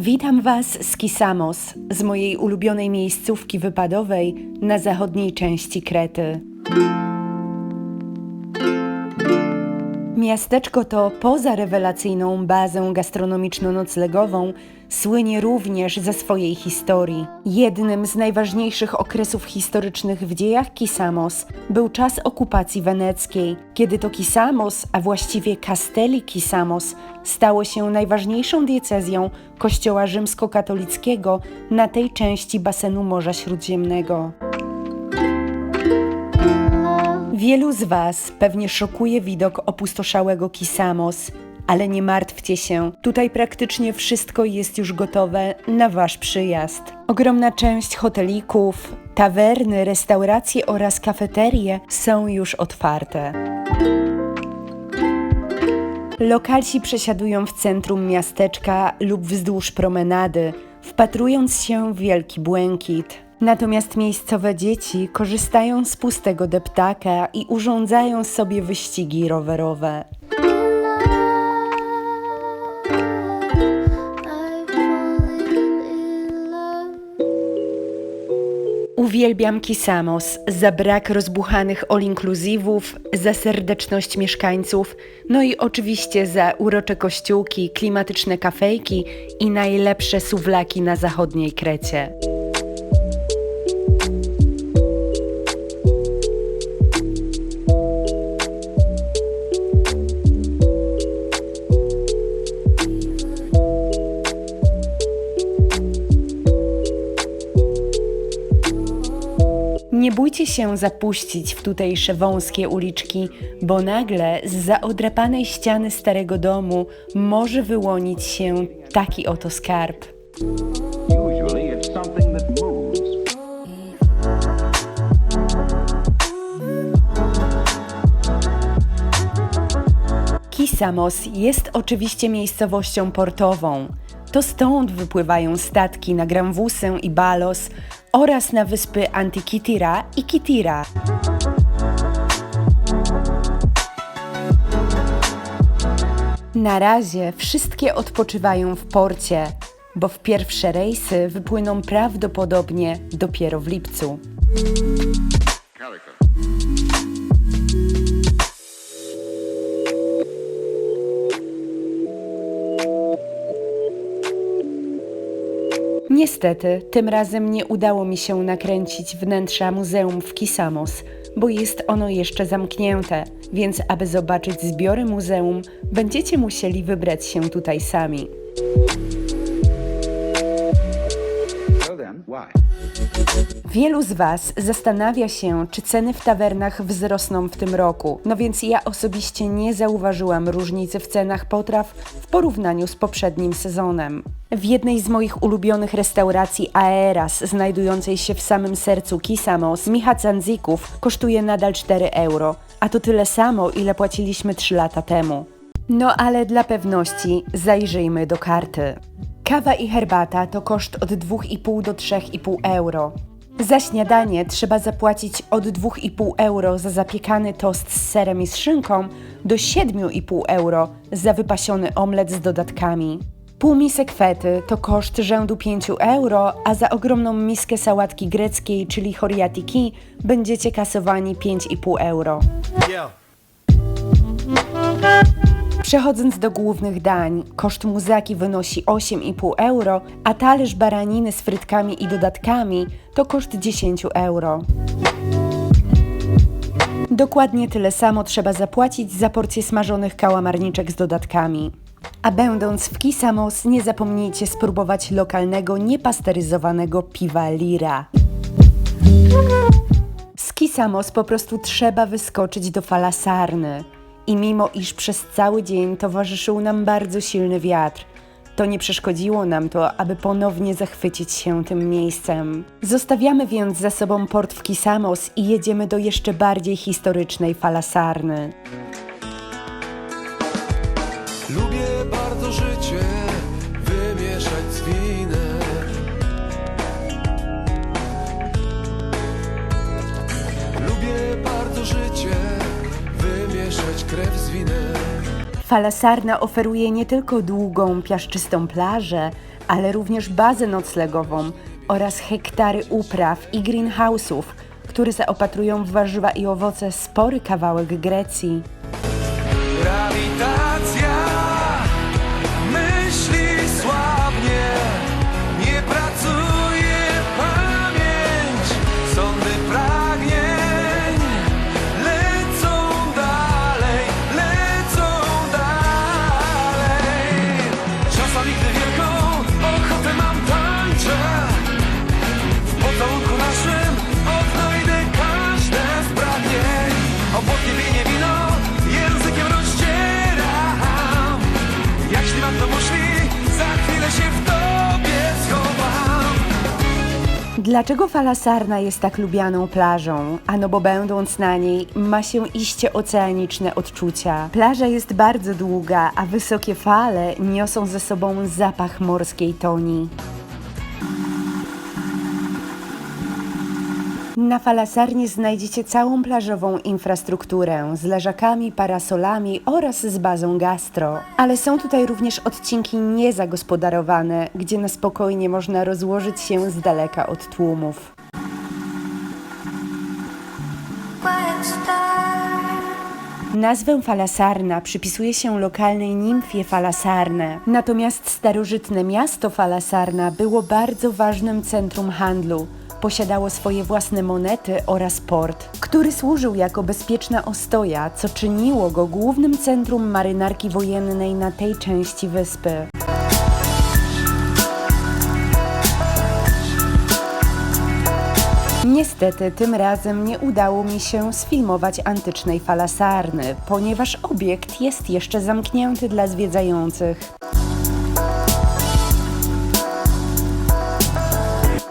Witam Was z Kisamos, z mojej ulubionej miejscówki wypadowej na zachodniej części Krety. Miasteczko to poza rewelacyjną bazą gastronomiczno-noclegową słynie również ze swojej historii. Jednym z najważniejszych okresów historycznych w dziejach Kisamos był czas okupacji weneckiej, kiedy to Kisamos, a właściwie Castelli Kisamos, stało się najważniejszą diecezją kościoła rzymskokatolickiego na tej części basenu Morza Śródziemnego. Wielu z Was pewnie szokuje widok opustoszałego Kisamos, ale nie martwcie się, tutaj praktycznie wszystko jest już gotowe na Wasz przyjazd. Ogromna część hotelików, tawerny, restauracje oraz kafeterie są już otwarte. Lokalsi przesiadują w centrum miasteczka lub wzdłuż promenady, wpatrując się w wielki błękit. Natomiast miejscowe dzieci korzystają z pustego deptaka i urządzają sobie wyścigi rowerowe. Uwielbiam Kisamos za brak rozbuchanych all-inclusivów, za serdeczność mieszkańców, no i oczywiście za urocze kościółki, klimatyczne kafejki i najlepsze suwlaki na zachodniej Krecie. Nie bójcie się zapuścić w tutejsze wąskie uliczki, bo nagle z za odrapanej ściany starego domu może wyłonić się taki oto skarb. Kisamos jest oczywiście miejscowością portową. To stąd wypływają statki na Granwusę i Balos oraz na wyspy Antikitira i Kitira. Na razie wszystkie odpoczywają w porcie, bo w pierwsze rejsy wypłyną prawdopodobnie dopiero w lipcu. Niestety, tym razem nie udało mi się nakręcić wnętrza muzeum w Kisamos, bo jest ono jeszcze zamknięte, więc aby zobaczyć zbiory muzeum, będziecie musieli wybrać się tutaj sami. Wielu z Was zastanawia się, czy ceny w tawernach wzrosną w tym roku, no więc ja osobiście nie zauważyłam różnicy w cenach potraw w porównaniu z poprzednim sezonem. W jednej z moich ulubionych restauracji Aeras, znajdującej się w samym sercu Kisamos, micha canzików kosztuje nadal 4 euro, a to tyle samo, ile płaciliśmy 3 lata temu. No ale dla pewności zajrzyjmy do karty. Kawa i herbata to koszt od 2,5 do 3,5 euro. Za śniadanie trzeba zapłacić od 2,5 euro za zapiekany tost z serem i z szynką do 7,5 euro za wypasiony omlet z dodatkami. Pół misek fety to koszt rzędu 5 euro, a za ogromną miskę sałatki greckiej, czyli choriatiki, będziecie kasowani 5,5 euro. Yeah. Przechodząc do głównych dań, koszt muzaki wynosi 8,5 euro, a talerz baraniny z frytkami i dodatkami to koszt 10 euro. Dokładnie tyle samo trzeba zapłacić za porcję smażonych kałamarniczek z dodatkami. A będąc w Kisamos, nie zapomnijcie spróbować lokalnego, niepasteryzowanego piwa Lira. Z Kisamos po prostu trzeba wyskoczyć do falasarny. I mimo iż przez cały dzień towarzyszył nam bardzo silny wiatr, to nie przeszkodziło nam to, aby ponownie zachwycić się tym miejscem. Zostawiamy więc za sobą port w Kisamos i jedziemy do jeszcze bardziej historycznej falasarny. Z winem. Falasarna oferuje nie tylko długą, piaszczystą plażę, ale również bazę noclegową oraz hektary upraw i greenhouse'ów, które zaopatrują w warzywa i owoce spory kawałek Grecji. Dlaczego fala Sarna jest tak lubianą plażą? Ano bo będąc na niej ma się iście oceaniczne odczucia. Plaża jest bardzo długa, a wysokie fale niosą ze sobą zapach morskiej toni. Na Falasarnie znajdziecie całą plażową infrastrukturę z leżakami, parasolami oraz z bazą gastro. Ale są tutaj również odcinki niezagospodarowane, gdzie na spokojnie można rozłożyć się z daleka od tłumów. Nazwę Falasarna przypisuje się lokalnej nimfie Falasarne. Natomiast starożytne miasto Falasarna było bardzo ważnym centrum handlu. Posiadało swoje własne monety oraz port, który służył jako bezpieczna ostoja, co czyniło go głównym centrum marynarki wojennej na tej części wyspy. Niestety tym razem nie udało mi się sfilmować antycznej falasarny, ponieważ obiekt jest jeszcze zamknięty dla zwiedzających.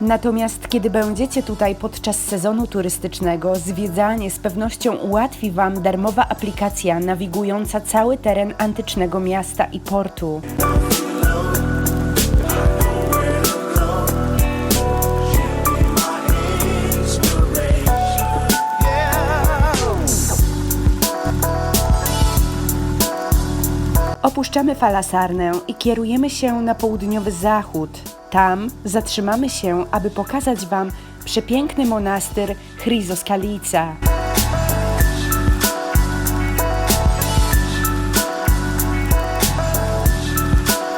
Natomiast kiedy będziecie tutaj podczas sezonu turystycznego, zwiedzanie z pewnością ułatwi Wam darmowa aplikacja nawigująca cały teren antycznego miasta i portu. Opuszczamy Falasarnę i kierujemy się na południowy zachód. Tam zatrzymamy się, aby pokazać Wam przepiękny monastyr Chryzoskalica.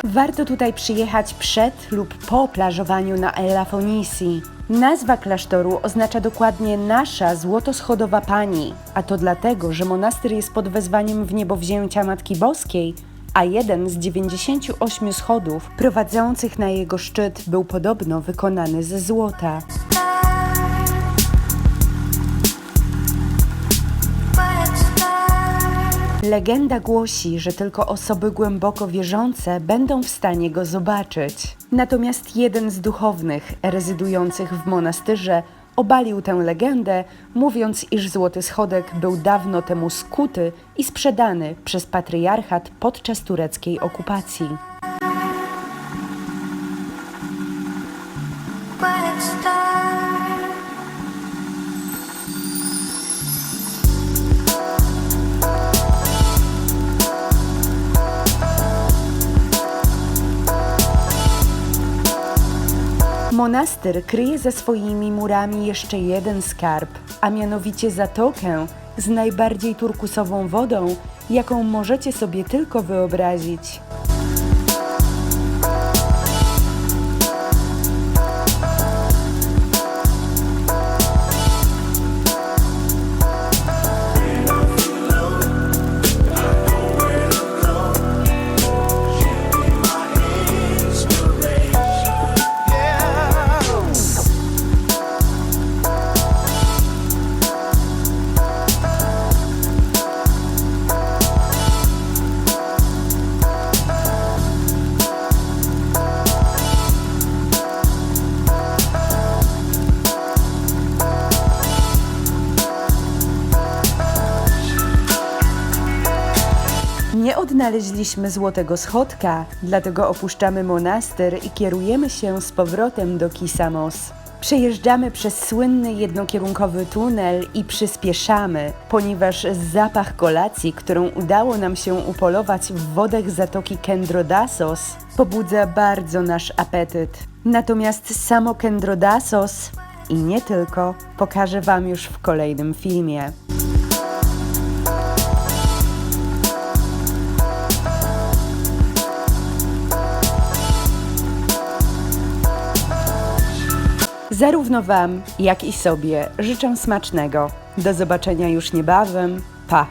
Warto tutaj przyjechać przed lub po plażowaniu na Elafonisi. Nazwa klasztoru oznacza dokładnie nasza złotoschodowa pani, a to dlatego, że monastyr jest pod wezwaniem w niebowzięcia Matki Boskiej, a jeden z 98 schodów prowadzących na jego szczyt był podobno wykonany ze złota. Legenda głosi, że tylko osoby głęboko wierzące będą w stanie go zobaczyć. Natomiast jeden z duchownych rezydujących w monastyrze obalił tę legendę, mówiąc, iż złoty schodek był dawno temu skuty i sprzedany przez patriarchat podczas tureckiej okupacji. Quiet star. Monastyr kryje za swoimi murami jeszcze jeden skarb, a mianowicie zatokę z najbardziej turkusową wodą, jaką możecie sobie tylko wyobrazić. Odnaleźliśmy złotego schodka, dlatego opuszczamy monastyr i kierujemy się z powrotem do Kisamos. Przejeżdżamy przez słynny jednokierunkowy tunel i przyspieszamy, ponieważ zapach kolacji, którą udało nam się upolować w wodach zatoki Kendrodasos, pobudza bardzo nasz apetyt. Natomiast samo Kendrodasos i nie tylko pokażę Wam już w kolejnym filmie. Zarówno Wam, jak i sobie życzę smacznego. Do zobaczenia już niebawem. Pa!